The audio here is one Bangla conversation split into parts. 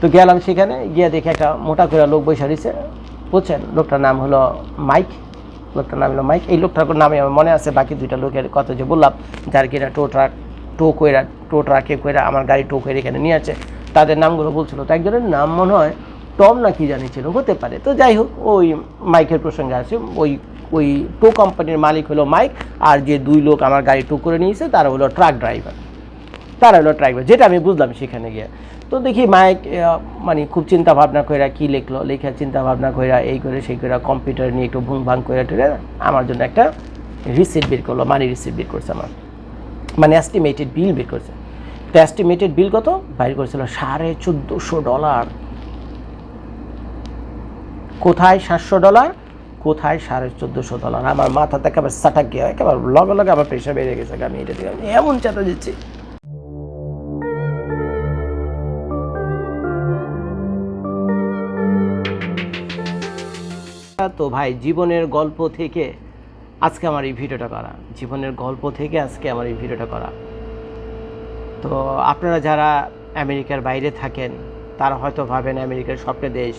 তো গেলাম সেখানে, গিয়ে দেখি একটা মোটা করে লোক বসে রয়েছে। বুঝছেন? লোকটার নাম হলো মাইক। লোকটার নাম হলো মাইক। এই লোকটার নামে আমার মনে আছে বাকি দুইটা লোকের কথা যে বললাম, যার কিনা টো ট্রাক, টো কইরা, টো ট্রাকে কইরা আমার গাড়ি টো করে এখানে নিয়ে আছে তাদের নামগুলো বলছিল। তো একজনের নাম মনে হয় টম না কি জানি ছিল, হতে পারে। তো যাই হোক, ওই মাইকের প্রসঙ্গে আছে ওই ওই টো কোম্পানির মালিক হলো মাইক, আর যে দুই লোক আমার গাড়ি টো করে নিয়েছে, তারা হলো ট্রাক ড্রাইভার। তারা হলো ড্রাইভার। যেটা আমি বুঝলাম সেখানে গিয়ে। তো দেখি মাইক মানে খুব চিন্তা ভাবনা কইরা কি লিখলো, লেখা চিন্তা ভাবনা কইরা এই করে সেই করে কম্পিউটার নিয়ে একটু ভুং ভাং করে টুরে আমার জন্য একটা রিসিপ্ট বের করল মানি রিসিপ্ট বের করছে আমার। মানে এস্টিমেটেড বিল বের করছে। তো এস্টিমেটেড বিল কত? বাইর করেছিল সাড়ে চোদ্দোশো ডলার। কোথায় সাতশো ডলার? কোথায় সাড়ে চোদ্দোশো ডলার? আমার মাথাতে একেবারে সাটাক গিয়ে, একেবারে লগে লগে আমার প্রেশার বেড়ে গেছে আমি এটা দিয়ে আমি এমন চাটা দিচ্ছি। তো ভাই, জীবনের গল্প থেকে আজকে আমার এই ভিডিওটা করা। জীবনের গল্প থেকে আজকে আমার এই ভিডিওটা করা। তো আপনারা যারা আমেরিকার বাইরে থাকেন, তারা হয়তো ভাবেন আমেরিকার স্বপ্নের দেশ,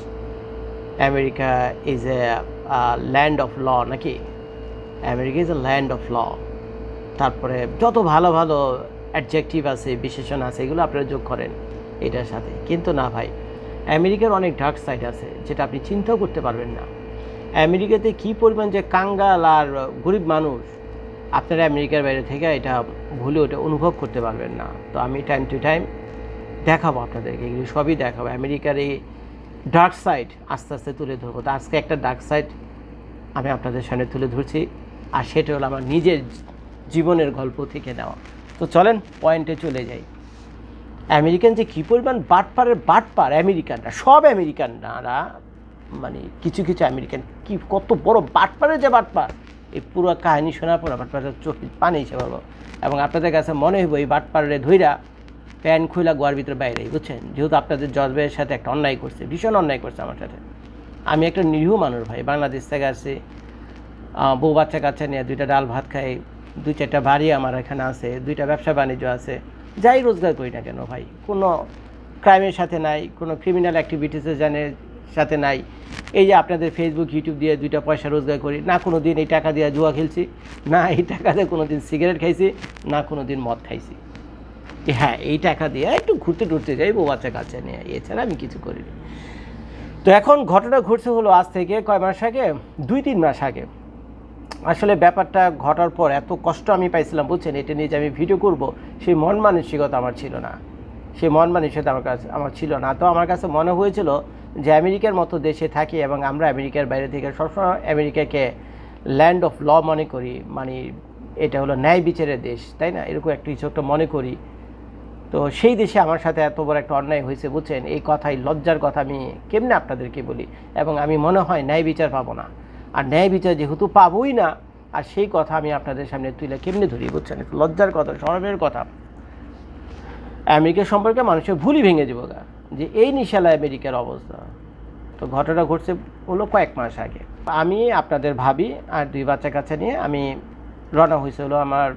America is a land of law নাকি? America is a land of law তারপরে যত ভালো ভালো অ্যাডজেক্টিভ আছে, বিশেষণ আছে, এগুলো আপনারা যোগ করেন এটার সাথে। কিন্তু না ভাই, আমেরিকার অনেক ডার্ক সাইড আছে, যেটা আপনি চিন্তাও করতে পারবেন না। আমেরিকাতে কী পরিমাণ যে কাঙ্গাল আর গরিব মানুষ, আপনারা আমেরিকার বাইরে থেকে এটা ভুলে ওটা অনুভব করতে পারবেন না। তো আমি টাইম টু টাইম দেখাবো আপনাদেরকে, এগুলো সবই দেখাবো। আমেরিকার এই ডার্ক সাইড আস্তে আস্তে তুলে ধরবো। তো আজকে একটা ডার্ক সাইড আমি আপনাদের সামনে তুলে ধরছি, আর সেটা হলো আমার নিজের জীবনের গল্প থেকে নেওয়া। তো চলেন পয়েন্টে চলে যাই। আমেরিকান যে কী পরিমাণ বাটপারের বাটপার আমেরিকানরা, সব আমেরিকানরা মানে কিছু কিছু আমেরিকান, কি কত বড় বাটপারের যে বাটপার। এই পুরো কাহিনী শোনার পর বাটপারের চোখে পানি এসে পাবো এবং আপনাদের কাছে মনে হইব এই বাটপারে ধইরা প্যান খুইলা গোয়ার ভিতরে বাইরে, বুঝছেন? যেহেতু আপনাদের জজবের সাথে একটা অন্যায় করছে, ভীষণ অন্যায় করছে আমার সাথে। আমি একটা নিরীহ মানুষ ভাই, বাংলাদেশ থেকে আসছি। বউ বাচ্চা কাচ্চা নিয়ে দুইটা ডাল ভাত খাই, দুই চারটা বাড়ি আমার এখানে আছে, দুইটা ব্যবসা বাণিজ্য আছে। যাই রোজগার করি না কেন ভাই, কোনো ক্রাইমের সাথে নাই, কোনো ক্রিমিনাল অ্যাক্টিভিটিসে জানের সাথে নাই। এই যে আপনাদের ফেসবুক ইউটিউব দিয়ে দুইটা পয়সা রোজগার করি, না কোনো দিন এই টাকা দিয়ে জুয়া খেলছি, না এই টাকা দিয়ে কোনো দিন সিগারেট খাইছি, না কোনো দিন মদ খাইছি। হ্যাঁ এই টাকা দিয়ে একটু ঘুরতে টুরতে যাই, বউ বাচ্চা কাছে নিয়ে এছাড়া আমি কিছু করিনি তো এখন ঘটনা ঘটছে হলো আজ থেকে কয় মাস আগে? দুই তিন মাস আগে। আসলে ব্যাপারটা ঘটার পর এত কষ্ট আমি পাইছিলাম, বুঝছেন? এটা নিয়ে যে আমি ভিডিও করব, সেই মন মানসিকতা আমার ছিল না। সেই মন মানসিকতা আমার কাছে, আমার ছিল না। তো আমার কাছে মনে হয়েছিল যে আমেরিকার মতো দেশে থাকি এবং আমরা আমেরিকার বাইরে থেকে সবসময় আমেরিকাকে ল্যান্ড অফ ল মনে করি মানে এটা হলো ন্যায় বিচারের দেশ, তাই না? এরকম একটা কিছু একটা মনে করি। তো সেই দেশে আমার সাথে এত বড় একটা অন্যায় হয়েছে, বুঝছেন? এই কথাই, লজ্জার কথা আমি কেমনে আপনাদেরকে বলি? এবং আমি মনে হয় ন্যায় বিচার পাবো না। আর ন্যায় বিচার যেহেতু পাবোই না, আর সেই কথা আমি আপনাদের সামনে তুলে কেমনে ধরি, বুঝছেন? লজ্জার কথা শরমের কথা। আমেরিকা সম্পর্কে মানুষের ভুলই ভেঙে যাব গা। যে এই নিশালা আমেরিকার অবস্থা। তো ঘটনা ঘটছে হলো কয়েক মাস আগে। আমি আপনাদের ভাবি আর দুই বাচ্চা কাচ্চা নিয়ে আমি রওনা হয়েছে হলো আমার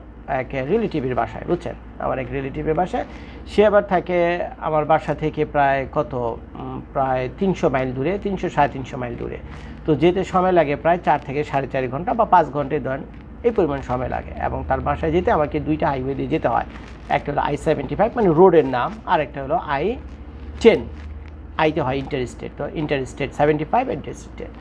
এক রিলেটিভের বাসায়, বুঝছেন? আমার এক রিলেটিভের বাসায়। সে আবার থাকে আমার বাসা থেকে প্রায় কত? প্রায় তিনশো মাইল দূরে, তিনশো সাড়ে তিনশো মাইল দূরে। তো যেতে সময় লাগে প্রায় চার থেকে সাড়ে চার ঘণ্টা বা পাঁচ ঘন্টায় ধরেন, এই পরিমাণ সময় লাগে। এবং তার বাসায় যেতে আমাকে দুইটা হাইওয়ে দিয়ে যেতে হয়। একটা হলো আই সেভেন্টি ফাইভ মানে রোডের নাম আর একটা হলো আই টেন আইতে হয় ইন্টার স্টেট তো interstate seventy five interstate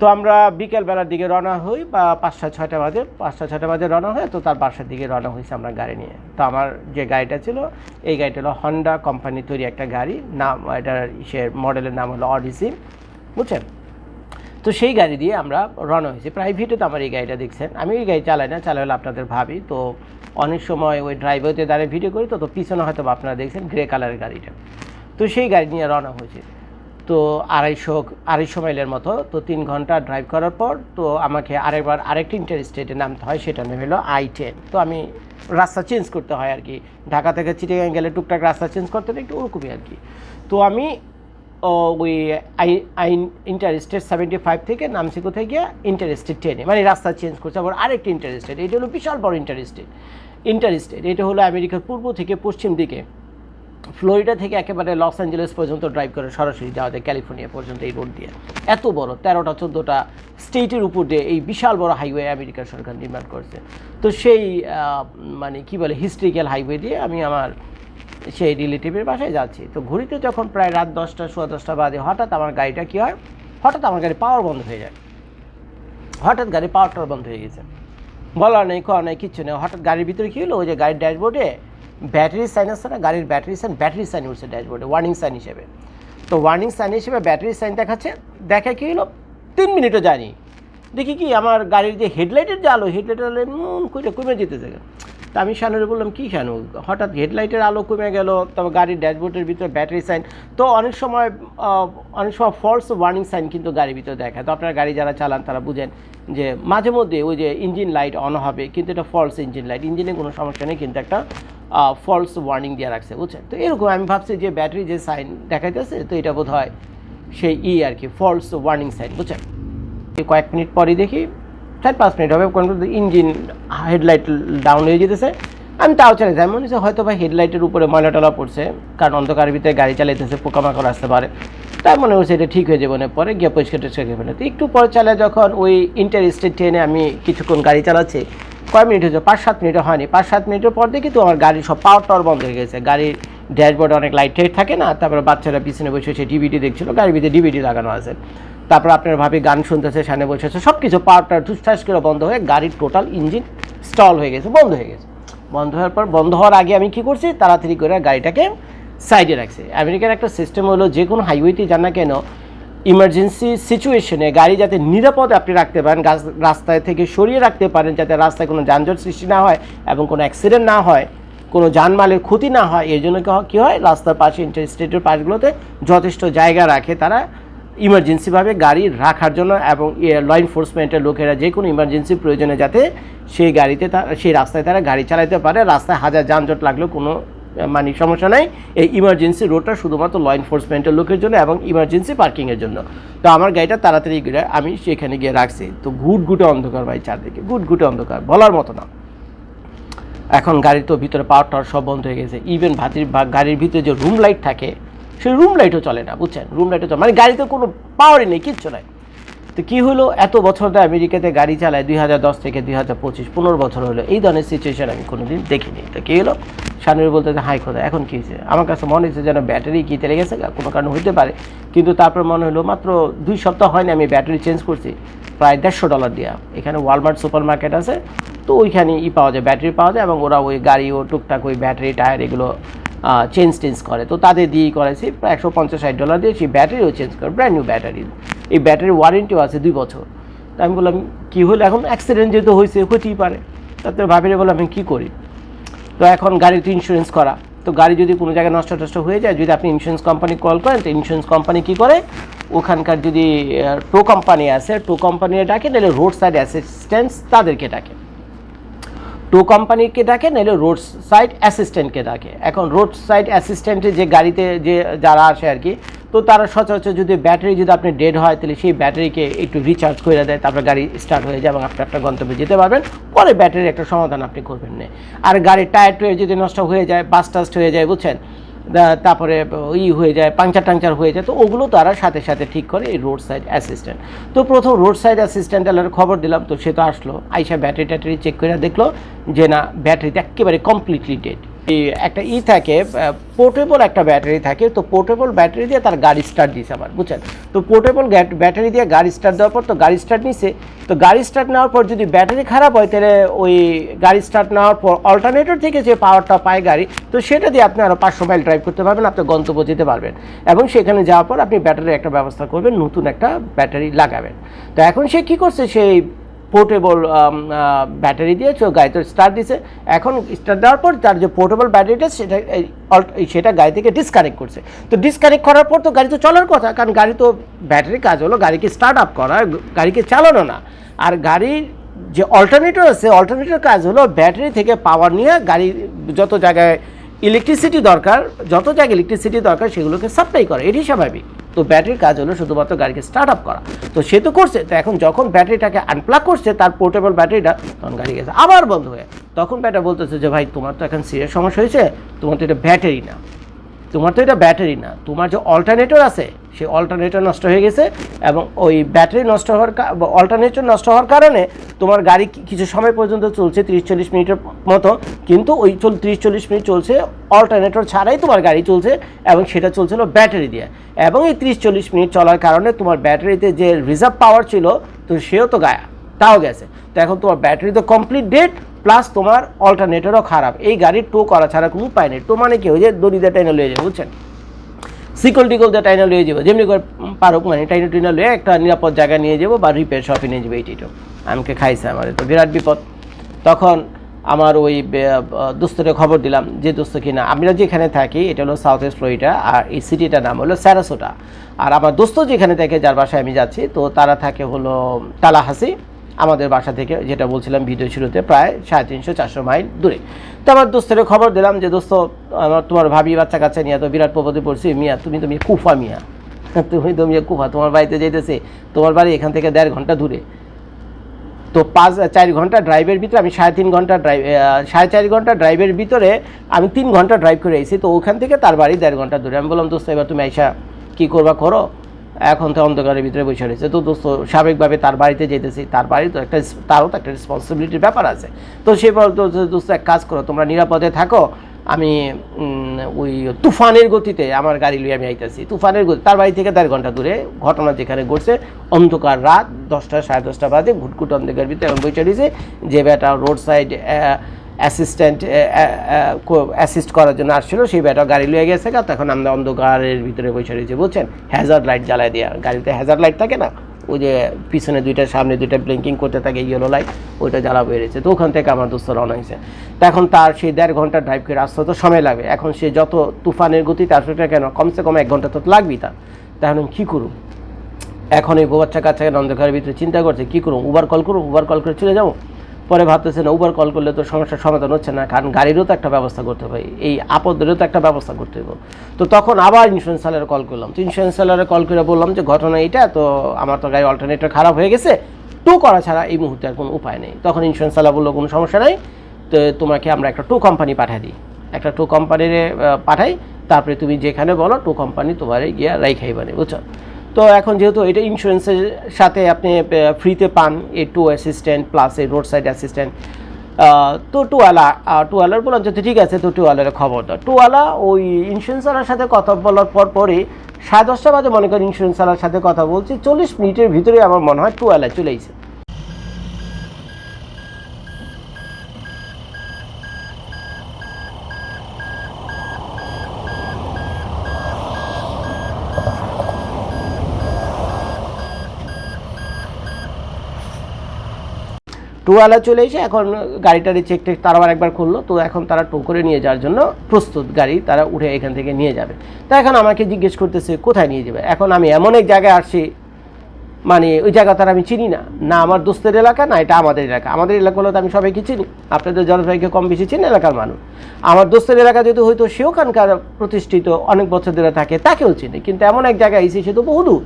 তো আমরা বিকেলবেলার দিকে রওনা হই, বা পাঁচটা, ছয়টা বাজে, পাঁচটা, ছয়টা বাজে রওনা হয় তো তার বাসার দিকে রওনা হয়েছে আমরা গাড়ি নিয়ে। তো আমার যে গাড়িটা ছিল, এই গাড়িটা হলো হন্ডা কোম্পানি তৈরি একটা গাড়ি, নাম, এটার ইসের মডেলের নাম হলো অডিসি বুঝছেন? তো সেই গাড়ি দিয়ে আমরা রওনা হয়েছি। প্রাইভেটে তো আমার এই গাড়িটা দেখছেন। আমি এই গাড়ি চালাই না চালাই হলে আপনাদের ভাবি। তো অনেক সময় ওই ড্রাইভারতে দাঁড়িয়ে ভিডিও করি, তো তো পিছনে হয়তো আপনারা দেখছেন গ্রে কালারের গাড়িটা। তো সেই গাড়ি নিয়ে রওনা হয়েছে। তো আড়াইশো আড়াইশো মাইলের মতো, তো তিন ঘণ্টা ড্রাইভ করার পর, তো আমাকে আরেকবার আরেকটি ইন্টার স্টেটে নামতে হয়, সেটা নাম হলো আই টেন তো আমি রাস্তা চেঞ্জ করতে হয় আর কি। ঢাকা থেকে চিটিগাং গেলে টুকটাক রাস্তা চেঞ্জ করতে একটু ওরকমই আর কি। তো আমি ওই আই আইন ইন্টার স্টেট সেভেন্টি ফাইভ থেকে নামছি কোথায় গিয়ে? ইন্টার স্টেট টেনে মানে রাস্তা চেঞ্জ করছে। আবার আরেকটি ইন্টার স্টেট এটা হলো বিশাল বড় ইন্টার স্টেট ইন্টার স্টেট এটা হলো আমেরিকার পূর্ব থেকে পশ্চিম দিকে। ফ্লোরিডা থেকে একেবারে লস অ্যাঞ্জেলেস পর্যন্ত ড্রাইভ করে সরাসরি যাওয়া যায় ক্যালিফোর্নিয়া পর্যন্ত এই রোড দিয়ে। এত বড়, তেরোটা, চোদ্দোটা স্টেটের উপর দিয়ে এই বিশাল বড় হাইওয়ে আমেরিকার সরকার নির্মাণ করছে। তো সেই মানে কি বলে হিস্ট্রিক্যাল হাইওয়ে দিয়ে আমি আমার সেই রিলেটিভের বাসায় যাচ্ছি। তো ঘুরিতে যখন প্রায় রাত দশটা, সোয়া দশটা বাজে, হঠাৎ আমার গাড়িটা কী হয়? হঠাৎ আমার গাড়ি পাওয়ার বন্ধ হয়ে যায়। হঠাৎ গাড়ি পাওয়ারটা বন্ধ হয়ে গেছে। বলা নেই খাওয়া নেই, কিচ্ছু নেই। হঠাৎ গাড়ির ভিতরে কী হলো? ওই যে গাড়ির ড্যাশবোর্ডে ব্যাটারি সাইন আসছে না, গাড়ির ব্যাটারি সাইন ব্যাটারি সাইন উঠছে ড্যাশবোর্ডে ওয়ার্নিং সাইন হিসেবে। তো ওয়ার্নিং সাইন হিসেবে ব্যাটারি সাইন দেখাচ্ছে, দেখা কী হলো? তিন মিনিটও জানি দেখি কি, আমার গাড়ির যে হেডলাইটের যে আলো, হেডলাইটের আলো এমন করে কমে যেতেছে তা আমি শানুরে বললাম, কী শানু? হঠাৎ হেডলাইটের আলো কমে গেল তবে গাড়ির ড্যাশবোর্ডের ভিতরে ব্যাটারি সাইন। তো অনেক সময় অনেক সময় ফলস ওয়ার্নিং সাইন কিন্তু গাড়ির ভিতরে দেখায় তো আপনারা গাড়ি যারা চালান, তারা বুঝেন যে মাঝে মধ্যে ওই যে ইঞ্জিন লাইট অন হবে, কিন্তু এটা ফলস ইঞ্জিন লাইট ইঞ্জিনে কোনো সমস্যা নেই, কিন্তু একটা ফলস ওয়ার্নিং দিয়ে রাখছে, বুঝছেন? তো এরকম আমি ভাবছি যে ব্যাটারি যে সাইন দেখাইতেছে, তো এটা বোধ হয় সেই ই আর কি ফলস ওয়ার্নিং সাইন বুঝছেন? কয়েক মিনিট পরই দেখি, চার পাঁচ মিনিট হবে, কোন ইঞ্জিন হেডলাইট ডাউন হয়ে যেতেছে। আমি তাও চলে যাই, মনে হচ্ছে হয়তো বা হেডলাইটের উপরে ময়লা টলা পড়ছে, কারণ অন্ধকারের ভিতরে গাড়ি চালাইতেছে, পোকামাকড় আসতে পারে। তাই মনে হচ্ছে এটা ঠিক হয়ে যাবে না, পরে গিয়ে পরিষ্কার টরিষ্কার করে ফেলে। একটু পরে চালায় যখন ওই ইন্টার স্টেট ট্রেনে আমি কিছুক্ষণ গাড়ি চালাচ্ছি কয় মিনিট হয়েছে, পাঁচ সাত মিনিটও হয়নি। পাঁচ সাত মিনিটের পর দেখি তো আমার গাড়ির সব পাওয়ার টাওয়ার বন্ধ হয়ে গেছে। গাড়ির ড্যাশবোর্ডে অনেক লাইট টাইট থাকে না, তারপরে বাচ্চারা পিছনে বসে সে ডিভিডি দেখছিল, গাড়ির ভিতরে ডিভিডি লাগানো আছে। তারপর আপনার ভাবে গান শুনতেছে, সামনে বসেছে সব কিছু পাওয়ারটা ঠুসঠাস করে বন্ধ হয়ে গাড়ির টোটাল ইঞ্জিন স্টল হয়ে গেছে, বন্ধ হয়ে গেছে। বন্ধ হওয়ার পর, বন্ধ হওয়ার আগে আমি কি করছি? তাড়াতাড়ি করে গাড়িটাকে সাইডে রাখছি। আমেরিকার একটা সিস্টেম হলো, যে কোনো হাইওয়েতে যান না কেন ইমার্জেন্সি সিচুয়েশনে গাড়ি যাতে নিরাপদে আপনি রাখতে পারেন রাস্তায় থেকে সরিয়ে রাখতে পারেন, যাতে রাস্তায় কোনো যানজট সৃষ্টি না হয় এবং কোনো অ্যাক্সিডেন্ট না হয়, কোনো যানমালের ক্ষতি না হয়, এর জন্য কী হয়? রাস্তার পাশে ইন্টারস্টেটের পাশগুলোতে যথেষ্ট জায়গা রাখে তারা। ইমার্জেন্সিভাবে গাড়ি রাখার জন্য এবং ল এনফোর্সমেন্টের লোকেরা যে কোনো ইমার্জেন্সি প্রয়োজনে যাতে সেই গাড়িতে তা, সেই রাস্তায় তারা গাড়ি চালাতে পারে। রাস্তায় হাজার যানজট লাগলেও কোনো মানে সমস্যা নাই। এই ইমার্জেন্সি রোডটা শুধুমাত্র ল এনফোর্সমেন্টের লোকের জন্য এবং ইমার্জেন্সি পার্কিংয়ের জন্য। তো আমার গাড়িটা তাড়াতাড়ি আমি সেখানে গিয়ে রাখছি। তো ঘুট ঘুটে অন্ধকার ভাই চারদিকে। ঘুট ঘুটে অন্ধকার। বলার মতো না। এখন গাড়ির তো ভিতরে পাওয়ার টাওয়ার সব বন্ধ হয়ে গেছে। ইভেন ভাতির গাড়ির ভিতরে যে রুম লাইট থাকে সেই রুম লাইটও চলে না, বুঝছেন? রুম লাইটও চলে মানে গাড়িতে কোনো পাওয়ারই নেই, কিচ্ছু নাই। তো কী হলো? এত বছর ধরে আমেরিকাতে গাড়ি চালায়, দুই হাজার দশ থেকে দুই হাজার পঁচিশ, পনেরো বছর হলো। এই ধরনের সিচুয়েশন আমি কোনোদিন দেখিনি। তো কী হলো? সানুর বলতে যে হাই খোদা, এখন কী হয়েছে? আমার কাছে মনে হচ্ছে যেন ব্যাটারি কি তেলে গেছে কোনো কারণে হইতে পারে। কিন্তু তারপর মনে হলো, মাত্র দুই সপ্তাহ হয়নি আমি ব্যাটারি চেঞ্জ করছি, প্রায় দেড়শো ডলার দেওয়া এখানে ওয়ালমার্ট সুপার মার্কেট আছে, তো ওইখানে ই পাওয়া যায়, ব্যাটারি পাওয়া যায়, এবং ওরা ওই গাড়ি ও টুকটাক ওই ব্যাটারি, টায়ার, এগুলো চেঞ্জ টেঞ্জ করে। তো তাদের দিয়েই করেছি প্রায় একশো পঞ্চাশ ষাট ডলার দিয়ে সেই ব্যাটারিও চেঞ্জ করে ব্র্যান্ড নিউ ব্যাটারি এই ব্যাটারির ওয়ারেন্টিও আছে দুই বছর। তো আমি বললাম, কী হলো এখন? অ্যাক্সিডেন্ট যেহেতু হয়েছে, হতেই পারে। তাতে ভাবিরে বললাম, আমি কী করি? তো এখন গাড়িতে ইন্স্যুরেন্স করা। তো গাড়ি যদি কোনো জায়গায় নষ্ট টষ্ট হয়ে যায়, যদি আপনি ইন্স্যুরেন্স কোম্পানি কল করেন, তো ইন্স্যুরেন্স কোম্পানি কী করে? ওখানকার যদি টো কোম্পানি আছে টো কোম্পানি ডাকে, নাহলে রোড সাইড অ্যাসিস্ট্যান্স তাদেরকে ডাকে। টো কোম্পানিকে ডাকে নাহলে রোড সাইড অ্যাসিস্ট্যান্টকে ডাকে। এখন রোড সাইড অ্যাসিস্ট্যান্টে যে গাড়িতে যে যারা আসে আর কি, তো তারা সচরাচর যদি ব্যাটারি যদি আপনি ডেড হয়, তাহলে সেই ব্যাটারিকে একটু রিচার্জ করে দেয়, তারপর গাড়ি স্টার্ট হয়ে যায় এবং আপনি আপনার গন্তব্যে যেতে পারবেন। পরে ব্যাটারির একটা সমাধান আপনি করবেন না। আর গাড়ির টায়ার টুয়ার যদি নষ্ট হয়ে যায় বাস টাস্ট হয়ে যায়, বুঝছেন? তারপরে ই হয়ে যায়, পাংচার টাংচার হয়ে যায়, তো ওগুলো তারা সাথে সাথে ঠিক করে এই রোড সাইড অ্যাসিস্ট্যান্ট তো প্রথম রোড সাইড অ্যাসিস্ট্যান্ট খবর দিলাম, তো সে তো আসলো, আইসা ব্যাটারি ট্যাটারি চেক করে দেখল যে না ব্যাটারিতে একেবারে কমপ্লিটলি ডেড একটা ই থাকে পোর্টেবল একটা ব্যাটারি থাকে, তো পোর্টেবল ব্যাটারি দিয়ে তার গাড়ি স্টার্ট দিয়েছে আবার, বুঝছেন? তো পোর্টেবল ব্যাটারি দিয়ে গাড়ি স্টার্ট দেওয়ার পর তো গাড়ি স্টার্ট নিছে, তো গাড়ি স্টার্ট নেওয়ার পর যদি ব্যাটারি খারাপ হয়, তাহলে ওই গাড়ি স্টার্ট নেওয়ার পর অল্টারনেটর থেকে যে পাওয়ারটা পায় গাড়ি, তো সেটা দিয়ে আপনি আরও পাঁচশো মাইল ড্রাইভ করতে পারবেন, আপনি গন্তব্য যেতে পারবেন। এবং সেখানে যাওয়ার পর আপনি ব্যাটারির একটা ব্যবস্থা করবেন, নতুন একটা ব্যাটারি লাগাবেন। তো এখন সে কী করছে, সেই পোর্টেবল ব্যাটারি দিয়ে সে গাড়িতে স্টার্ট দিছে। এখন স্টার্ট দেওয়ার পর তার যে পোর্টেবল ব্যাটারিটা সেটা সেটা গাড়ি থেকে ডিসকানেক্ট করছে। তো ডিসকানেক্ট করার পর তো গাড়ি তো চলার কথা, কারণ গাড়ি তো ব্যাটারি কাজ হলো, গাড়িকে স্টার্ট আপ করা, গাড়িকে চালানো না। আর গাড়ির যে অল্টারনেটর আছে অল্টারনেটর কাজ হলো ব্যাটারি থেকে পাওয়ার নিয়ে গাড়ি যত জায়গায় ইলেকট্রিসিটি দরকার, যত জায়গায় ইলেকট্রিসিটি দরকার, সেগুলোকে সাপ্লাই করে। এটি স্বাভাবিক। তো ব্যাটারির কাজ হলো শুধুমাত্র গাড়িকে স্টার্ট আপ করা। তো সে তো করছে, তো এখন যখন ব্যাটারিটাকে আনপ্লাগ করছে, তার পোর্টেবল ব্যাটারিটা তখন গাড়ি গেছে। আবার বন্ধ হয়ে তখন ব্যাটার বলতেছে যে, ভাই, তোমার তো এখন সিরিয়াস সমস্যা হয়েছে, তোমার তো এটা ব্যাটারি না। তোমার তো এটা ব্যাটারি না, তোমার যে অল্টারনেটর আছে, সেই অল্টারনেটর নষ্ট হয়ে গেছে এবং ওই ব্যাটারি নষ্ট হওয়ার অল্টারনেটর নষ্ট হওয়ার কারণে তোমার গাড়ি কিছু সময় পর্যন্ত চলছে তিরিশ চল্লিশ মিনিটের মতো, কিন্তু ওই চল, তিরিশ চল্লিশ মিনিট চলছে অল্টারনেটর ছাড়াই তোমার গাড়ি চলছে এবং সেটা চলছিল ব্যাটারি দিয়ে এবং এই তিরিশ চল্লিশ মিনিট চলার কারণে তোমার ব্যাটারিতে যে রিজার্ভ পাওয়ার ছিল, তো সেও তো গায়া। তাও গেছে। তো এখন তোমার ব্যাটারি তো কমপ্লিট ডেট প্লাস তোমার অল্টারনেটরও খারাপ। এই গাড়ির টো করা ছাড়া কোনো উপায় নেই। টো মানে কি? ওই যে দড়িতে টেনে লয়ে যাবে, বুঝছেন? সিকল টিকল দিয়ে টাইনা লয়ে যাব। যেমনি করে পারুক মানে টাইনা টিনা লয়ে একটা নিরাপদ জায়গায় নিয়ে যাব বা রিপেয়ার শপে নিয়ে যাব এইটিটো আমাকে খাইছে আমার তো, বিরাট বিপদ। তখন আমার ওই দোস্তরে খবর দিলাম যে দোস্ত কিনা, আমরা যেখানে থাকি, এটা হলো সাউথ ওয়েস্ট ফ্লোরিডা আর এই সিটিটার নাম হলো স্যারাসোটা আর আমার দোস্ত যেখানে থাকে, যার বাসায় আমি যাচ্ছি, তো তারা থাকে হলো তালাহাসি। আমাদের বাসা থেকে যেটা বলছিলাম ভিডিও শুরুতে প্রায় সাড়ে তিনশো, চারশো মাইল দূরে। তো আমার দোস্তের খবর দিলাম যে, দোস্ত, আমার তোমার ভাবি বাচ্চা কাচ্চা নিয়ে তো বিরাট বিপদে পড়ছি মিয়া, তুমি তুমি কুফা মিয়া। তুমি তুমি কুফা, তোমার বাড়িতে যাইতেছে। তোমার বাড়ি এখান থেকে দেড় ঘণ্টা দূরে। তো পাঁচ, চার ঘণ্টা ড্রাইভের ভিতরে আমি সাড়ে তিন ঘণ্টা ড্রাইভ সাড়ে চার ঘণ্টা ড্রাইভের ভিতরে আমি তিন ঘণ্টা ড্রাইভ করে এসেছি তো ওখান থেকে তার বাড়ি দেড় ঘণ্টা দূরে। আমি বললাম, দোস্ত, এবার তুমি আইসা কী করবা, করো। এখন তো অন্ধকারের ভিতরে বসে রয়েছে। তো দোস্ত, স্বাভাবিকভাবে তার বাড়িতে যেতেছি, তার বাড়ি তো একটা তারও তো একটা রেসপন্সিবিলিটির ব্যাপার আছে। তো সে দোস্ত এক কাজ করো, তোমরা নিরাপদে থাকো, আমি ওই তুফানের গতিতে আমার গাড়ি লুই আমি আইতেছি। তুফানের গতি, তার বাড়ি থেকে দেড় ঘণ্টা দূরে, ঘটনা যেখানে ঘটছে, অন্ধকার রাত দশটা, সাড়ে দশটা বাজে, ঘুটঘুট অন্ধকার ভিতরে আমি বসে রয়েছে। যে বেটা রোড সাইড অ্যাসিস্ট্যান্ট অ্যাসিস্ট করার জন্য আসছিল, সেই বেটা গাড়ি লুয়ে গেছে গা, তখন আমরা অন্ধকারের ভিতরে বসে রয়েছে, বুঝছেন? হ্যাজার্ড লাইট জ্বালায় দেওয়া গাড়িতে হ্যাজার্ড লাইট থাকে না? ওই যে পিছনে দুইটা, সামনে দুইটা ব্লিঙ্কিং করতে থাকে ইয়েলো লাইট ওইটা জ্বালা বেরিয়েছে তো ওখান থেকে আমার দোস্ত রওনা হয়েছে। তো এখন তার সেই দেড় ঘণ্টা ড্রাইভ করে আসতে তো সময় লাগবে এখন সে যত তুফানের গতিতে আসবে কেন, কমসে কম এক ঘণ্টা তো লাগবেই তার। তাহলে আমি কী করুন এখন এই বাচ্চা কাচ্চা অন্ধকারের ভিতরে চিন্তা করছে, কী করুন উবার কল করুন উবার কল করে চলে যাব? পরে ভাবতেছে না উবার কল করলে তো সমস্যার সমাধান হচ্ছে না, কারণ গাড়িরও তো একটা ব্যবস্থা করতে হবে, এই আপদেরও তো একটা ব্যবস্থা করতে হবে। তো তখন আবার ইন্স্যুরেন্স সেলারে কল করলাম। তো ইন্স্যুরেন্স সেলারে কল করে বললাম যে, ঘটনা এটা তো আমার তো গাড়ি অল্টারনেটর খারাপ হয়ে গেছে টো করা ছাড়া এই মুহূর্তে আর কোনো উপায় নেই। তখন ইন্স্যুরেন্স সেলার বলল, কোনো সমস্যা নাই, তো তোমাকে আমরা একটা টো কোম্পানি পাঠাই দিই। একটা টো কোম্পানির পাঠাই, তারপরে তুমি যেখানে বলো টো কোম্পানি তোমার গিয়া রাইখাই মানে বুঝছ? তো এখন যেহেতু এটা ইন্স্যুরেন্সের সাথে আপনি ফ্রিতে পান, A two assistant plus A roadside assistant তো টুয়ালা টুয়ালার বললাম যে ঠিক আছে, তো টুয়ালার খবর দাও টুয়ালা ওই ইন্স্যুরেন্সওয়ালার সাথে কথা বলার পর পরে সাড়ে দশটা বাজে মনে করেন ইন্স্যুরেন্সওয়ালার সাথে কথা বলছি, চল্লিশ মিনিটের ভিতরে আমার মনে হয় টুয়ালা চলে টুয়ালা চলে এসে এখন গাড়িটারে চেক টেক তারা আবার একবার করল তো এখন তারা টো করে নিয়ে যাওয়ার জন্য প্রস্তুত গাড়ি তারা উঠে এখান থেকে নিয়ে যাবে। তা এখন আমাকে জিজ্ঞেস করতেছে, কোথায় নিয়ে যাবে? এখন আমি এমন এক জায়গায় আসছি মানে ওই জায়গা তারা আমি চিনি না। না আমার দোস্তের এলাকা, না এটা আমাদের এলাকা। আমাদের এলাকা হলো তো আমি সবাইকে চিনি। আপনাদের জলপাইকে কম বেশি চিনি এলাকার মানুষ। আমার দোস্তের এলাকা যেহেতু হয়তো সে ওখানকার প্রতিষ্ঠিত, অনেক বছর ধরে থাকে, তাকেও চিনি। কিন্তু এমন এক জায়গায় এসে সে তো বহুদূর।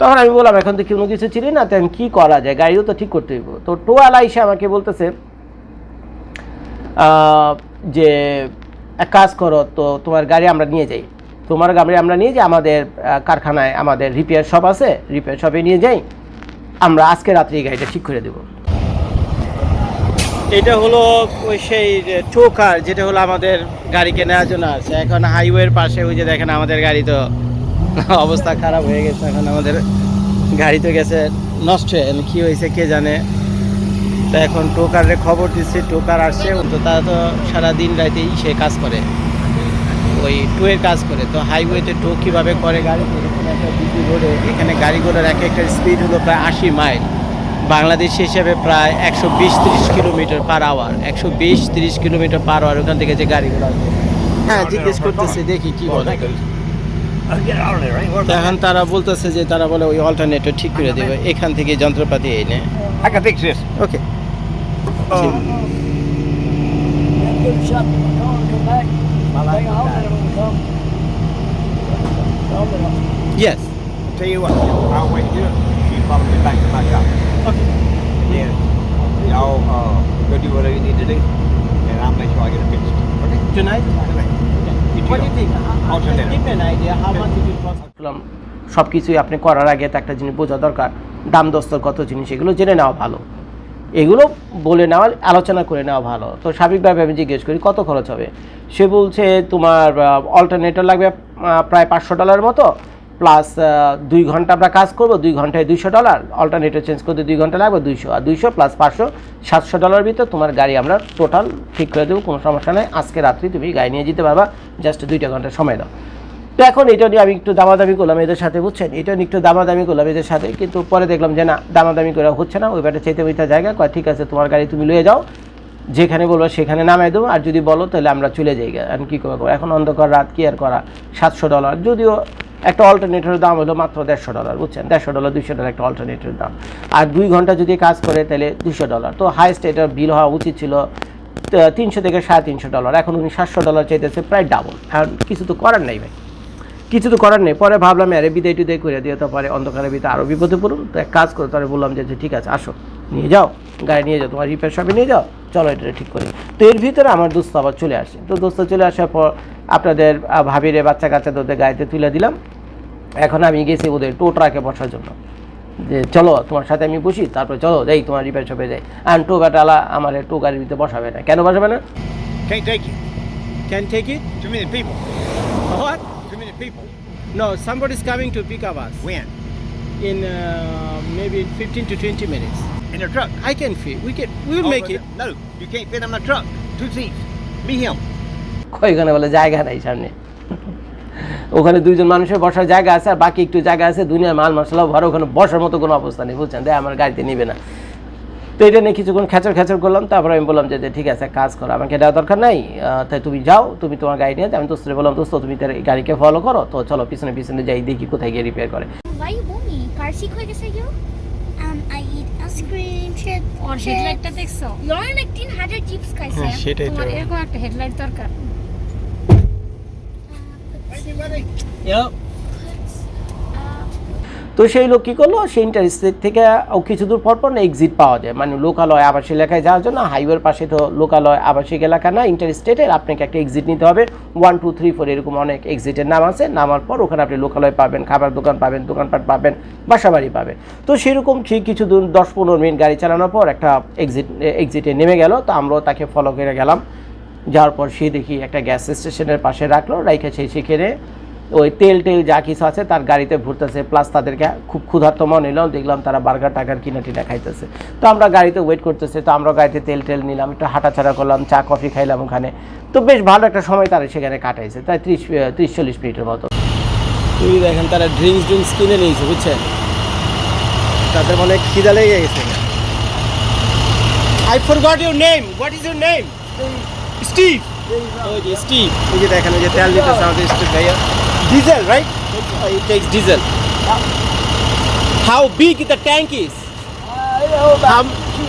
তখন আমি বললাম, এখন তো কোনো কিছু চিনি না, তো আমি কী করা যায়? গাড়িও তো ঠিক করতে হইব। তো টোয়ালা এসে আমাকে বলতেছে যে এক কাজ করো, তো তোমার গাড়ি আমরা নিয়ে যাই। তোমার গাড়ি আমরা নিয়ে যাই, আমাদের কারখানায় আমাদের রিপেয়ার শপ আছে রিপেয়ার শপে নিয়ে যাই, আমরা আজকে রাত্রে এই গাড়িটা ঠিক করে দেবো। এটা হলো ওই সেই টোকার যেটা হলো আমাদের গাড়িকে নেওয়ার জন্য আছে। এখন হাইওয়ের পাশে ওই যে দেখেন আমাদের গাড়ি তো অবস্থা খারাপ হয়ে গেছে, এখন আমাদের গাড়ি তো গেছে, নষ্ট হয়ে। কি হয়েছে কে জানে? তো এখন টোকারে খবর দিচ্ছে, টোকার আসছে, তো তারা তো সারা দিন রাতে সে কাজ করে। ওই টোয়ের কাজ করে, তো হাইওয়েতে টো কীভাবে করে গাড়ি? একটা এখানে গাড়িগুলোর এক একটা স্পিড হলো প্রায় আশি মাইল বাংলাদেশ হিসেবে প্রায় একশো বিশ তিরিশ কিলোমিটার পার আওয়ার একশো বিশ তিরিশ কিলোমিটার পার আওয়ার ওখান থেকে যে গাড়িগুলো হ্যাঁ জিজ্ঞেস করতেছে, দেখি কি বলে। এখন তারা বলতেছে যে তারা বলে ওই অল্টারনেটর ঠিক করে দেবে এখান থেকে যন্ত্রপাতি fix this. Okay Um, car yes tell you what, I'll wait here. You follow me back to my shop. Okay. Then y'all uh, go do whatever you need to do, and I'll make sure I get it fixed. Okay? Tonight? Tonight. সব কিছুই আপনি করার আগে তো একটা জিনিস বোঝা দরকার দাম দস্তর কত জিনিস এগুলো জেনে নেওয়া ভালো। এগুলো বলে নেওয়া আলোচনা করে নেওয়া ভালো। তো স্বাভাবিকভাবে আমি জিজ্ঞেস করি কত খরচ হবে? সে বলছে তোমার অল্টারনেটর লাগবে প্রায় পাঁচশো ডলার মতো। প্লাস দুই ঘণ্টা আমরা কাজ করব, দুই ঘন্টায় দুইশো ডলার অল্টারনেটর চেঞ্জ করতে দুই ঘণ্টা লাগবে দুইশো। আর দুইশো প্লাস পাঁচশো, সাতশো ডলার ভিতর তোমার গাড়ি আমরা টোটাল ঠিক করে দেবো, কোনো সমস্যা নেই। আজকে রাত্রি তুমি গাড়ি নিয়ে যেতে পারবা জাস্ট দুইটা ঘণ্টা সময় দাও। তো এখন এটা নিয়ে আমি একটু দামাদামি করলাম এদের সাথে, বুঝছেন? এটা নিয়ে একটু দামাদামি করলাম এদের সাথে, কিন্তু পরে দেখলাম যে না, দামাদামি করে হচ্ছে না ওই ব্যাটা চাইতে ওইটা জায়গা, কয়, ঠিক আছে, তোমার গাড়ি তুমি লয়ে যাও, যেখানে বলব সেখানে নামাই দেবো, আর যদি বলো তাহলে আমরা চলে যাই আমি কী করব? এখন অন্ধকার, রাত কি আর করা? সাতশো ডলার যদিও একটা অল্টারনেটরের দাম হলো মাত্র দেড়শো ডলার বুঝছেন? দেড়শো ডলার দুইশো ডলার একটা অল্টারনেটরের দাম। আর দুই ঘণ্টা যদি কাজ করে, তাহলে দুশো ডলার তো হাইস্ট এটার বিল হওয়া উচিত ছিল তিনশো থেকে সাড়ে তিনশো ডলার এখন উনি সাতশো ডলার চাইতেছে, প্রায় ডাবল আর কিছু তো করার নেই ভাই। কিছু তো করার নেই। পরে ভাবলাম, আরে, বিদায় টুদায় করে দিয়ে তো পরে অন্ধকারের ভিতরে আরও বিপদে পড়ুন। তো এক কাজ করে, তাহলে বললাম যে ঠিক আছে, আসো। নিয়ে যাও, গাড়ি নিয়ে যাও, তোমার রিপেয়ার শপে নিয়ে যাও। চলো এটা ঠিক করি তো এর ভিতরে আমার দোস্ত আবার চলে আসে। তো দোস্ত চলে আসার পর আপনাদের ভাবিরে বাচ্চা কাচ্চাদের ওদের গাড়িতে তুলে দিলাম। এখন আমি গেছি ওদের টো ট্রাকে বসার জন্য যে চলো তোমার সাথে আমি বসি তারপরে চলো যাই তোমার রিপেয়ার শপে যাই আর টো গাটালা আমার টো গাড়ির ভিতরে বসাবে না কেন বসাবে না Can't take it. Can take it Too many people. What Too many people. No somebody is coming to pick up us When? in uh, maybe 15 to 20 minutes. In a truck. I can fit. We can. We will Oh, make it. No, you can't fit in my truck. Two seats. Me, him. ওইখানে বলে জায়গা নাই সামনে ওখানে দুইজন মানুষের বসার জায়গা আছে আর বাকি একটু জায়গা আছে দুনিয়ার মাল মশলা ভরে ওখানে বসার মতো কোনো অবস্থা নেই বুঝছেন? তাই আমার গাড়িতে নিবে না। তো এটা নিয়ে কিছুক্ষণ খেচর খেচর করলাম তারপরে আমি বললাম যে ঠিক আছে কাজ করো আমাকে দেওয়া দরকার নাই তাই তুমি যাও তুমি তোমার গাড়ি নিয়ে আমি দোস্তরে বললাম দোস্ত তুমি তার গাড়িকে ফলো করো তো চলো পিছনে পিছনে যাই দেখি কোথায় গিয়ে রিপেয়ার করে। হয়ে you? Um, হেডলাইটটা দেখছ? Lauren like 300 chips খাইছে। হ্যাঁ, তোমার এরকম একটা হেডলাইট দরকার? তো সেই লোক কী করল? সেই ইন্টারস্টেট থেকে কিছু দূর পর পর না এক্সিট পাওয়া যায়। মানে লোকালয় আবাসিক এলাকায় যাওয়ার জন্য হাইওয়ের পাশে তো লোকালয় আবাসিক এলাকা না ইন্টারস্টেটের আপনাকে একটা এক্সিট নিতে হবে। ওয়ান টু থ্রি ফোর এরকম অনেক এক্সিটের নাম আছে। নামার পর ওখানে আপনি লোকালয় পাবেন খাবার দোকান পাবেন দোকানপাট পাবেন বাসা বাড়ি পাবেন। তো সেরকম ঠিক কিছু দূর দশ পনেরো মিনিট গাড়ি চালানোর পর একটা এক্সিট এক্সিটে নেমে গেল। তো আমরাও তাকে ফলো করে গেলাম। যাওয়ার পর সে দেখি একটা গ্যাস স্টেশনের পাশে রাখল, রাইখে সেই সেখানে ওই তেল টেল যা কিছু আছে তার গাড়িতে ভরতেছে প্লাস তাদেরকে খুব ক্ষুধার্ত মনে নিলাম দেখলাম তারা বার্গার টাকার কিনা টিনা খাইতেছে। তো আমরা গাড়িতে ওয়েট করতেছে, তো আমরা গাড়িতে তেল টেল নিলাম, একটু হাঁটাছাড়া করলাম, চা কফি খাইলাম ওখানে। তো বেশ ভালো একটা সময় তারা সেখানে কাটাইছে তাই ত্রিশ ত্রিশ চল্লিশ মিনিটের মতো। তুই দেখেন, তারা ড্রিঙ্কস ড্রিঙ্কস কিনে নিয়েছে, বুঝছেন? তাদের মনে খিদা লেগে গেছে। I forgot your name what is your name Steve ওই যে স্টিভ ওই যে দেখেন ওই যে তেল দিতেছে আমাদের স্টিভ ভাইয়া diesel right it takes diesel how big the tank is I know about $250,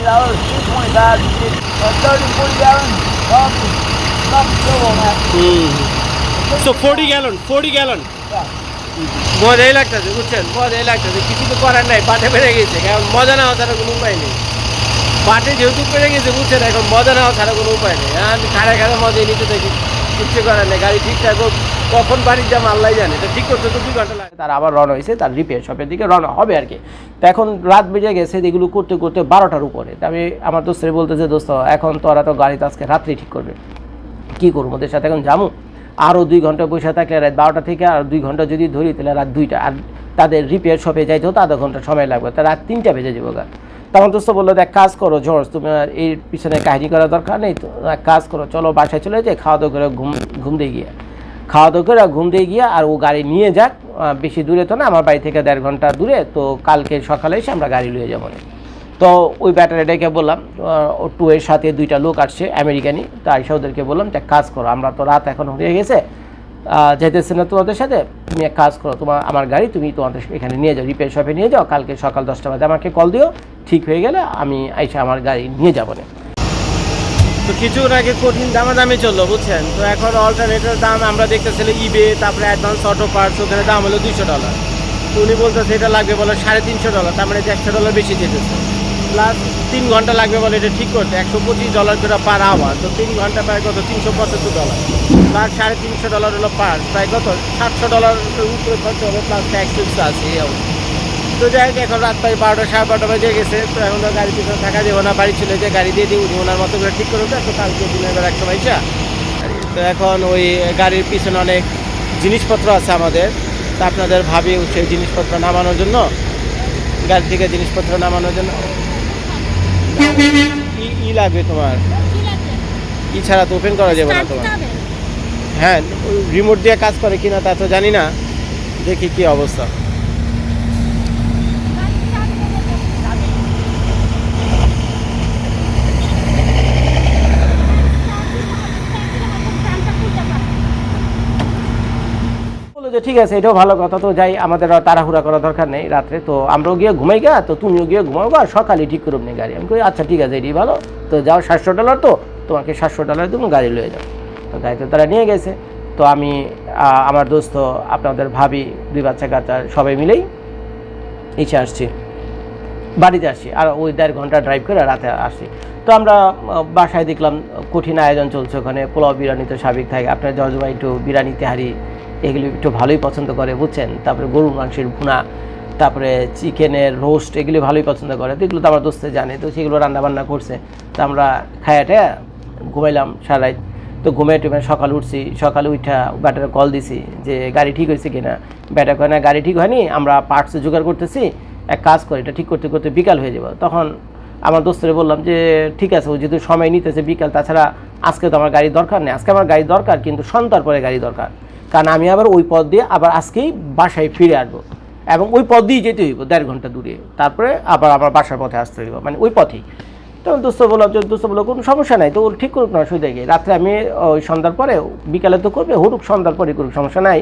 225 you get uh, 30, 40 gallons. Probably, probably still on that. মজাই লাগতেছে বুঝছেন মজাই লাগতেছে কিছু তো করার নাই পাটে বেড়ে গেছে কারণ মজা নেওয়া ছাড়া কোনো উপায় নেই পাটে যেহেতু পেরে গেছে, বুঝছেন? এখন মজা নেওয়া ছাড়া কোনো উপায় নেই। আর খাড়া খাড়া মজাই নিতে দেখি, কিচ্ছু করার নেই, গাড়ি ঠিকঠাক হোক, কখন বাড়ির যাম আল্লাহ জানে। এটা ঠিক করতে তো দুই ঘণ্টা লাগে। তার আবার রওনা হয়েছে, তার রিপেয়ার শপের দিকে রওনা হবে আর কি। তো এখন রাত বেজে গেছে, এগুলো করতে করতে বারোটার উপরে। তা আমি, আমার দোস্তের বলতেছে, দোস্ত, এখন তোরা তো গাড়ি তো আজকে রাত্রি ঠিক করবে। কী করব? ওদের সাথে এখন যাব? আরও দুই ঘণ্টা বসে থাকলে রাত বারোটা থেকে আর দুই ঘণ্টা যদি ধরি, তাহলে রাত দুইটা। আর তাদের রিপেয়ার শপে যাইতেও তো আধা ঘণ্টা সময় লাগবে। তা রাত তিনটা বেজে যাব গা। তখন দোস্ত বলল, দেখ, কাজ করো জর্জ তুমি এর পিছনে কাহিনী করার দরকার নেই তো। এক কাজ করো, চলো বাসায় চলে যাই, খাওয়া দাওয়া করে ঘুম ঘুম দিয়ে গিয়ে। খাওয়া দাওয়া করে ঘুম দিয়ে গিয়ে আর ও গাড়ি নিয়ে যাক বেশি দূরে তো না, আমার বাড়ি থেকে দেড় ঘণ্টা দূরে, তো কালকে সকালে এসে আমরা গাড়ি নিয়ে যাব। তো ওই ব্যাটারি ডেকে বললাম ও টু এর সাথে দুইটা লোক আসছে, আমেরিকানি, তো আইসা ওদেরকে বললাম যে কাজ করো, আমরা তো রাত এখন হয়ে গেছে যেতেছে না তোমাদের সাথে, তুমি এক কাজ করো, তোমার আমার গাড়ি তুমি তোমাদের এখানে নিয়ে যাও রিপেয়ার শপে নিয়ে যাও, কালকে সকাল দশটা বাজে আমাকে কল দিও, ঠিক হয়ে গেলে আমি আইসা আমার গাড়ি নিয়ে যাব না। তো কিছুর আগে কঠিন দামাদামি চলল, বুঝছেন? তো এখন অল্টারনেটের দাম আমরা দেখতেছিলাম ইবে তারপরে অ্যাডভান্স অটো পার্টস ওখানে দাম হলো দুইশো ডলার তো উনি বলতেছে এটা লাগবে বলে সাড়ে তিনশো ডলার তার মানে একশো ডলার বেশি যেতেছে। প্লাস তিন ঘণ্টা লাগবে বলে এটা ঠিক করতে। একশো পঁচিশ ডলার করে পার আওয়ার তো তিন ঘণ্টা প্রায় কত? তিনশো পঁচাত্তর ডলার প্লাস সাড়ে তিনশো ডলার হলো পার প্রায় কত? সাতশো ডলার উপরে খরচ হবে প্লাস ট্যাক্স টুক্স আছে, এই অবস্থা। তো যাই হোক, এখন রাত প্রায় বারোটা, সাড়ে বারোটা বাজে গেছে। তো এখন গাড়ি পিছনে থাকা যাবে না। বাড়ি ছিল যে গাড়ি দিয়ে দিয়ে ওনার মতো করে ঠিক করে তো কালকে দিনের বেলা একটা পয়সা। তো এখন ওই গাড়ির পিছনে অনেক জিনিসপত্র আছে আমাদের। তা আপনাদের ভাবি, সেই জিনিসপত্র নামানোর জন্য, গাড়ি থেকে জিনিসপত্র নামানোর জন্য ই- ই লাগবে তোমার? ই ছাড়া তো ওপেন করা যাবে না তোমার? হ্যাঁ রিমোট দিয়ে কাজ করে কিনা তা তো জানি না। দেখি কি অবস্থা। যে ঠিক আছে, এটাও ভালো কথা তো যাই, আমাদের তাড়াহুড়া করার দরকার নেই রাত্রে। তো আমরাও গিয়ে ঘুমাই গা, তো তুমিও গিয়ে ঘুমাও গা, সকালে ঠিক করুন নি গাড়ি। আমি কই আচ্ছা ঠিক আছে, এটাই ভালো। তো যাও, সাতশো ডলার তো, তোমাকে সাতশো ডলার দেবো, গাড়ি লয়ে যাও। তো গাড়িতে তারা নিয়ে গেছে। তো আমি আমার দোস্ত, আপনাদের ভাবি, দুই বাচ্চা কাচ্চা, সবাই মিলেই ইসে আসছি। বাড়িতে আসছি, আর ওই দেড় ঘণ্টা ড্রাইভ করে রাতে আসছি। তো আমরা বাসায় দেখলাম, কঠিন আয়োজন চলছে ওখানে, পোলাও বিরিয়ানি তো স্বাভাবিক থাকে। আপনার জজ একটু বিরিয়ানি তেহারি এগুলি একটু ভালোই পছন্দ করে, বুঝছেন? তারপরে গরুর মাংসের ভুনা, তারপরে চিকেনের রোস্ট এগুলি ভালোই পছন্দ করে। তো এগুলো তো আমার দোস্তে জানে, তো সেগুলো রান্না বান্না করছে। তো আমরা খায়াটে ঘুমাইলাম সারা রাত। তো ঘুমে টুমে সকাল উঠছি, সকালে উঠা ব্যাটারে কল দিছি যে গাড়ি ঠিক হয়েছে কিনা। ব্যাটা কয়, না, গাড়ি ঠিক হয়নি, আমরা পার্টস জোগাড় করতেছি। এক কাজ করে, এটা ঠিক করতে করতে বিকাল হয়ে যাবে। তখন আমার দোস্তরে বললাম যে, ঠিক আছে, ও যেহেতু সময় নিতেছে বিকাল, তাছাড়া আজকে তো আমার গাড়ি দরকার নেই। আজকে আমার গাড়ি দরকার, কিন্তু সন্ধ্যার পরে গাড়ি দরকার। কারণ আমি আবার ওই পথ দিয়ে আবার আজকেই বাসায় ফিরে আসব। এবং ওই পথ দিয়ে যেতে হইব, দেড় ঘণ্টা দূরে। তারপরে আবার আমার বাসার পথে আসতে হইব মানে ওই পথেই। তখন দোস্ত বললাম যে, দোস্ত বলল, কোনো সমস্যা নাই, তো ওর ঠিক করুক না অসুবিধা গিয়ে রাত্রে আমি ওই সন্ধ্যার পরে, বিকালে তো করবে, হুরুক, সন্ধ্যার পরে করুক, সমস্যা নাই।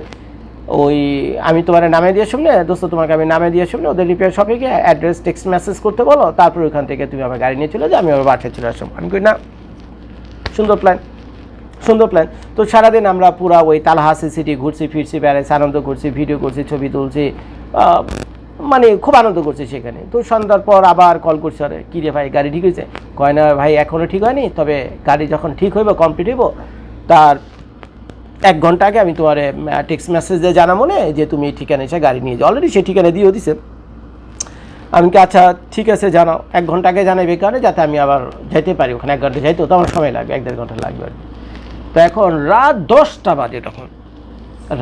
ওই আমি তোমার নামে দিয়ে শুনলে দোস্ত তোমাকে আমি নামে দিয়ে শুনলে ওদের রিপেয়ার শপে গিয়ে অ্যাড্রেস টেক্সট মেসেজ করতে বলো, তারপর ওইখান থেকে তুমি আমার গাড়ি নিয়ে চলে যাও, আমি আমার বাসায় চলে আসলাম আমি কই, না, সুন্দর প্ল্যান সুন্দর প্ল্যান তো সারাদিন আমরা পুরা ওই তালহাসি সিটি ঘুরছি, ফিরছি বেড়াইছি আনন্দ করছি ভিডিও করছি, ছবি তুলছি মানে খুব আনন্দ করছি সেখানে। তো সন্ধ্যার পর আবার কল করছি, আরে, কী রে ভাই, গাড়ি ঠিক হয়েছে? কয়, না ভাই এখনও ঠিক হয়নি, তবে গাড়ি যখন ঠিক হইব কমপ্লিট হইব, তার এক ঘণ্টা আগে আমি তোমার টেক্সট মেসেজ দিয়ে জানাব মনে যে তুমি এই ঠিকানা এসে গাড়ি নিয়ে যাও। অলরেডি সে ঠিকানা দিয়েও দিছে। আমি কি আচ্ছা ঠিক আছে, জানাও। এক ঘণ্টা আগে জানাইবে কারণে যাতে আমি আবার যেতে পারি। ওখানে এক ঘণ্টা যাইতেও তো আমার সময় লাগবে, এক দেড় ঘণ্টা লাগবে আর কি। তো এখন রাত দশটা বাজে তখন।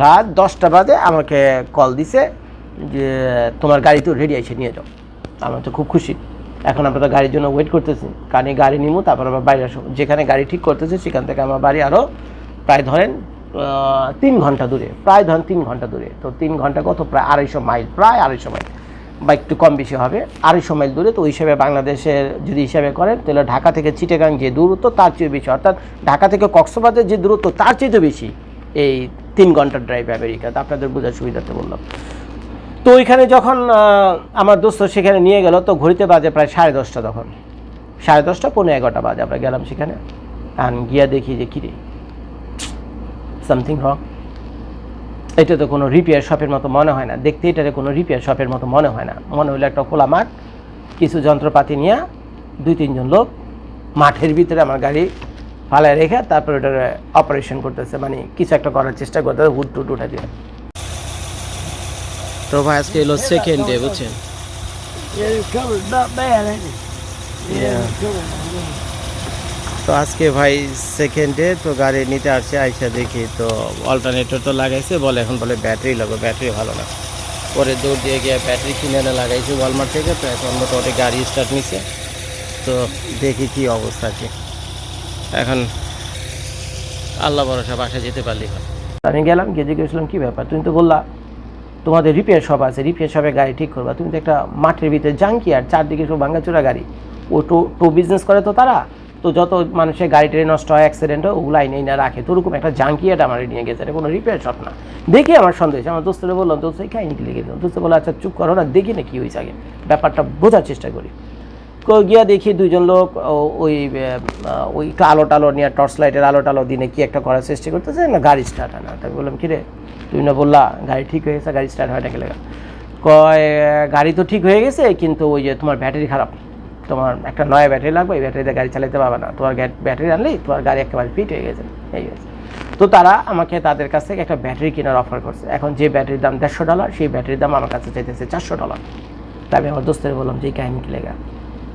রাত দশটা বাজে আমাকে কল দিছে যে, তোমার গাড়ি তো রেডি আছে, নিয়ে যাও। আমি তো খুব খুশি। এখন আমরা তো গাড়ির জন্য ওয়েট করতেছি। এই গাড়ি নিবো তারপর আবার বাইরে আসব। যেখানে গাড়ি ঠিক করতেছে, সেখান থেকে আমার বাড়ি আরও প্রায় ধরেন তিন ঘণ্টা দূরে। প্রায় ধরেন তিন ঘণ্টা দূরে। তো তিন ঘণ্টা কত? প্রায় আড়াইশো মাইল, প্রায় আড়াইশো মাইল। বা একটু কম বেশি হবে, আড়াইশো মাইল দূরে। তো ওই হিসাবে বাংলাদেশের যদি হিসাবে করেন, তাহলে ঢাকা থেকে চিটেগাং যে দূরত্ব, তার চেয়ে বেশি। অর্থাৎ ঢাকা থেকে কক্সবাজার যে দূরত্ব, তার চেয়ে বেশি এই তিন ঘণ্টার ড্রাইভ আমেরিকা। তো আপনাদের বোঝার সুবিধাতে বললাম। তো ওইখানে যখন আমার দোস্ত সেখানে নিয়ে গেল, তো ঘড়িতে বাজে প্রায় সাড়ে দশটা তখন। সাড়ে দশটা পনেরো এগারোটা বাজে। আমরা গেলাম সেখানে। আর গিয়া দেখি যে, কিরে সামথিং রং এটা তো কোনো রিপেয়ার শপের মতো মনে হয় না দেখতে এটারে কোনো রিপেয়ার শপের মতো মনে হয় না মনে হলো একটা খোলা মাঠ কিছু যন্ত্রপাতি নিয়ে দুই তিনজন লোক মাঠের ভিতরে আমার গাড়ি ফালায় রেখে তারপর ওটার অপারেশন করতেছে মানে কিছু একটা করার চেষ্টা করতেছে হুট টুট উঠে দিয়ে তো ভাই আজকে এলো সেকেন্ড ডে বুঝছেন Yeah, the cover's not bad, ain't it? Yeah. bad. তো আজকে ভাই সেকেন্ড তো গাড়ি নিতে আসছে, আইসা দেখি তো অল্টারনেটর তো লাগাইছে, বলে এখন বলে ব্যাটারি লাগবে ব্যাটারি ভালো না। পরে দৌড় দিয়ে গিয়ে ব্যাটারি কিনে এনে লাগাইছে ওয়ালমার্ট থেকে, তো এখন মোটামুটি গাড়ি স্টার্ট নিছে। তো দেখি কি অবস্থা কি। এখন আল্লাহ ভরসা, বাসায় যেতে পারলি হয়। আমি গেলাম জিজ্ঞেস করলাম, কী ব্যাপার? তুমি তো বললা, তোমাদের রিপেয়ার শপ আছে রিপেয়ার শপে গাড়ি ঠিক করবা। তুমি তো একটা মাঠের ভিতরে জাঙ্কি আর চারদিকে সব ভাঙ্গাচোরা গাড়ি। ও টো টো বিজনেস করে তো তারা তো যত মানুষের গাড়ি টাড়ি নষ্ট হয় অ্যাক্সিডেন্ট হয়, ওগুলো আইনে না রাখে। তো ওরকম একটা জাঙ্কিয়াট আমার নিয়ে গেছে, এটা কোনো রিপেয়ার শপ না। দেখি আমার সন্দেহ আমার দোস্তরে বললাম, দোস্ত, এই কাহিনি লেগে দিলাম দোস্ত বলে আচ্ছা চুপ করো না, দেখি না কী হয়েছে আগে। ব্যাপারটা বোঝার চেষ্টা করি। গিয়া দেখি দুইজন লোক ওই ওই আলো টালো নিয়ে টর্চ লাইটের আলো টালো দিনে কি একটা করার চেষ্টা করতেছে। না, গাড়ি স্টার্ট হয় না। তাই বললাম কিরে তুমি না বললা, গাড়ি ঠিক হয়ে গেছে, গাড়ি স্টার্ট হয় না কয়, গাড়ি তো ঠিক হয়ে গেছে, কিন্তু ওই যে তোমার ব্যাটারি খারাপ। তোমার একটা নয়া ব্যাটারি লাগবে, এই ব্যাটারিতে গাড়ি চালাতে পারবে না। তোমার ব্যাটারি আনলেই তোমার গাড়ি একেবারে ফিট হয়ে গেছে এই হয়েছে তো তারা আমাকে তাদের কাছ থেকে একটা ব্যাটারি কেনার অফার করছে। এখন যে ব্যাটারির দাম দেড়শো ডলার সেই ব্যাটারির দাম আমার কাছে চাইতেছে চারশো ডলার তাই আমি আমার দোস্তের বললাম যে কাহিনী কি লেগা?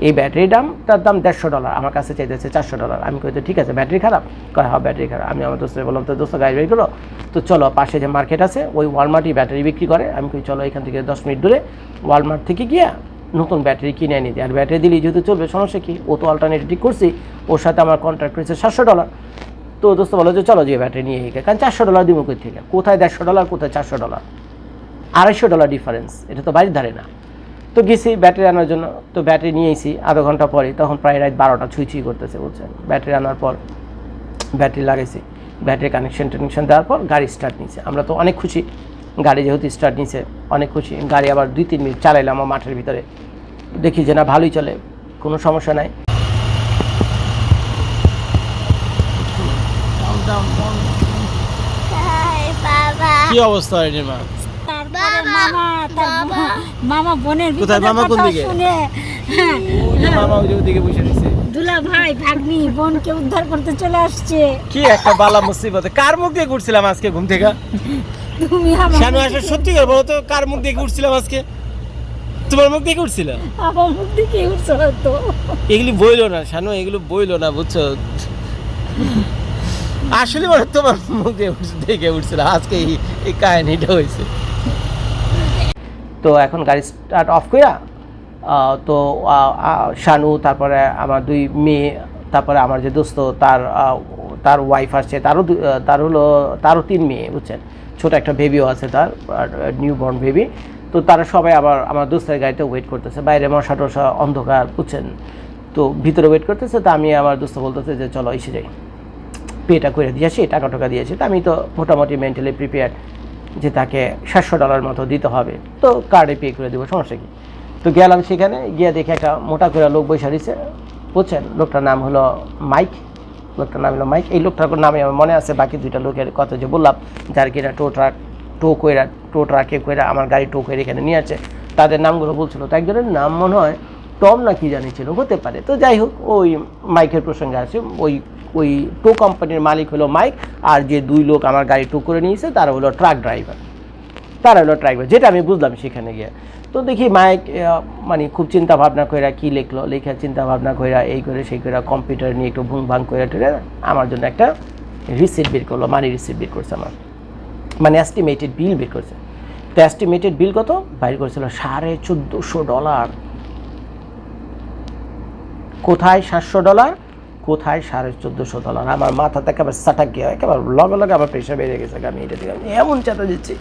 এই ব্যাটারির দাম, তার দাম দেড়শো ডলার আমার কাছে চাইতেছে চারশো ডলার আমি কই, তো ঠিক আছে, ব্যাটারি খারাপ? কয় হ্যাঁ ব্যাটারি খারাপ। আমি আমার দোস্তের বললাম, তো দোস্ত, গাড়ি বের করো। তো চলো, পাশে যে মার্কেট আছে, ওই ওয়ালমার্টই ব্যাটারি বিক্রি করে। আমি কই, চলো, এখান থেকে দশ মিনিট দূরে ওয়ালমার্ট থেকে গিয়ে নতুন ব্যাটারি কিনে এনে আর ব্যাটারি দিলেই যেহেতু চলবে, সমস্যা কি? ও তো অল্টারনেটিভ করছি, ওর সাথে আমার কন্ট্রাক্ট হয়েছে সাতশো ডলার তো দোস্ত বলো যে, চলো যে ব্যাটারি নিয়ে গিয়ে কারণ চারশো ডলার দিব কই থেকে? কোথায় দেড়শো ডলার কোথায় চারশো ডলার আড়াইশো ডলার ডিফারেন্স এটা তো বাড়ির ধারে না। তো গেছি ব্যাটারি আনার জন্য। তো ব্যাটারি নিয়ে এসি আধা ঘণ্টা পরে, তখন প্রায় রাত বারোটা ছুঁই ছুঁই করতেছে, বুঝছেন? ব্যাটারি আনার পর ব্যাটারি লাগাইছি। ব্যাটারি কানেকশন টানেকশন দেওয়ার পর গাড়ি স্টার্ট নিয়েছে। আমরা তো অনেক খুশি। গাড়ি যেহেতু স্টার্ট নিছে অনেক খুশি। গাড়ি আবার দুই তিন মিনিট চালাইলাম আমার মাঠের ভিতরে। দেখি যে না ভালোই চলে কোনো সমস্যা নাই। কি অবস্থা রে মা মামা তার বাবা। বোনের কোথায়? মামা কোন দিকে? শুনে। মামা ওই দিকে বসে রয়েছে। দুলা ভাই ভাগ্নি বোনকে উদ্ধার করতে চলে আসছে। কি একটা বালা মুসিবত। কার মুখ দিয়ে ঘুরছিলাম আজকে ঘুম থেকে? তুমি আমার শানু আসলে সত্যি করে বলো তো কার মুখ দিয়ে ঘুরছিলাম আজকে? তোমার মুখ দিয়ে ঘুরছিলাম আমার মুখ উঠছে হয়তো। এগুলি বইলো না শানু এগুলো বইলো না বুঝছ? আসলে মানে তোমার মুখ দেখে উঠছিল আজকে এই কাহিনীটা হয়েছে। তো এখন গাড়ি স্টার্ট অফ কইরা তো শানু তারপরে আমার দুই মেয়ে তারপরে আমার যে দোস্ত তার তার ওয়াইফ আসছে তারও তার হলো তারও তিন মেয়ে বুঝছেন? ছোট একটা বেবিও আছে তার নিউ বর্ন বেবি তো তারা সবাই আবার আমার দোস্তের গাড়িতে ওয়েট করতেছে। বাইরে মশা টশা অন্ধকার, বুঝছেন? তো ভিতরে ওয়েট করতেছে, তো আমি আমার দোস্ত বলতেছে যে, চলো, এসে যাই। পেটা করে দিয়েছি টাকা টাকা দিয়েছি তো আমি তো মোটামুটি মেন্টালি প্রিপেয়ার যে তাকে সাতশো ডলার মতো দিতে হবে। তো কার্ডে পে করে দেবো, সমস্যা কি? তো গেলাম সেখানে, গিয়ে দেখে একটা মোটা করে লোক বসে দিছে বুঝছেন? লোকটার নাম হলো মাইক। লোকটার নাম হলো মাইক। এই লোকটার নামে আমার মনে আছে, বাকি দুইটা লোকের কথা যে বললাম, যার কিনা টো ট্রাক, টো কইরা, টো ট্রাকে কইরা আমার গাড়ি টো করে এখানে নিয়ে আছে তাদের নামগুলো বলছিল। তো একজনের নাম মনে হয় টম না কি জানি ছিল, হতে পারে। তো যাই হোক, ওই মাইকের প্রসঙ্গে আছে। ওই ওই টো কোম্পানির মালিক হলো মাইক, আর যে দুই লোক আমার গাড়ি টো করে নিয়েছে, তারা হলো ট্রাক ড্রাইভার। তারা হলো ড্রাইভার। যেটা আমি বুঝলাম সেখানে গিয়ে। তো দেখি মাইক মানে খুব চিন্তা ভাবনা কইরা কি লিখলো, লেখা চিন্তা ভাবনা কইরা এই করে সেই করে কম্পিউটার নিয়ে একটু ভুং ভাং করে টুরে আমার জন্য একটা রিসিপ্ট বের করল মানি রিসিপ্ট বের করছে আমার। মানে অ্যাস্টিমেটেড বিল বের করছে। তো অ্যাস্টিমেটেড বিল কত? বাইর করেছিল সাড়ে চোদ্দোশো ডলার কোথায় সাতশো ডলার কোথায় সাড়ে চোদ্দোশো ডলার আমার মাথাতে একেবারে সাটাক গিয়ে, একেবারে লগে লগে আমার প্রেশার বেড়ে গেছে আমি এটা দিকে এমন চাতা দিচ্ছি।